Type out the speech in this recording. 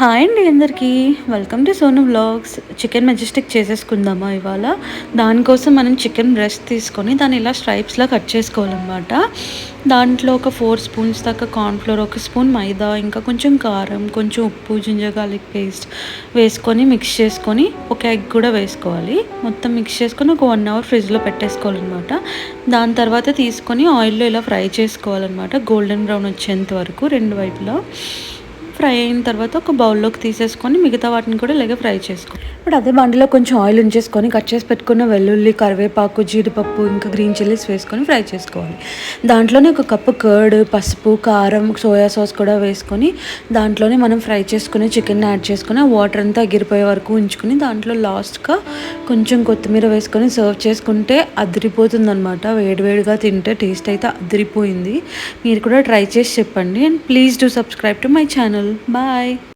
Hi అండి అందరికీ. Welcome to Sonu vlogs chicken majestic చేసేసుకుందామా ఇవాళ? దానికోసం మనం చికెన్ బ్రెస్ట్ తీసుకొని దాన్ని ఇలా స్ట్రైప్స్లా కట్ చేసుకోవాలన్నమాట. దాంట్లో ఒక ఫోర్ స్పూన్స్ దాకా కార్న్ఫ్లోర్ ఒక స్పూన్ మైదా ఇంకా కొంచెం కారం కొంచెం ఉప్పు జింజర్ గార్లిక్ పేస్ట్ వేసుకొని మిక్స్ చేసుకొని ఒక ఎగ్ కూడా వేసుకోవాలి. మొత్తం మిక్స్ చేసుకొని ఒక వన్ అవర్ ఫ్రిడ్జ్లో పెట్టేసుకోవాలన్నమాట. దాని తర్వాత తీసుకొని ఆయిల్లో ఇలా ఫ్రై చేసుకోవాలన్నమాట. గోల్డెన్ బ్రౌన్ వచ్చేంత వరకు రెండు వైపులా. ఫ్రై అయిన తర్వాత ఒక బౌల్లోకి తీసేసుకొని మిగతా వాటిని కూడా ఇలాగే ఫ్రై చేసుకోవాలి ఇప్పుడు అదే బండిలో కొంచెం ఆయిల్ ఉంచేసుకొని కట్ చేసి పెట్టుకున్న వెల్లుల్లి కరివేపాకు జీడిపప్పు ఇంకా గ్రీన్ చిల్లీస్ వేసుకొని ఫ్రై చేసుకోవాలి. దాంట్లోనే ఒక కప్పు కర్డ్ పసుపు కారం సోయా సాస్ కూడా వేసుకొని దాంట్లోనే మనం ఫ్రై చేసుకుని చికెన్ యాడ్ చేసుకుని ఆ వాటర్ అంతా ఎగిరిపోయే వరకు ఉంచుకుని దాంట్లో లాస్ట్గా కొంచెం కొత్తిమీర వేసుకొని సర్వ్ చేసుకుంటే అదిరిపోతుంది అనమాట వేడివేడిగా తింటే టేస్ట్ అయితే అదిరిపోయింది. మీరు కూడా ట్రై చేసి చెప్పండి. And please do subscribe to my channel. Bye.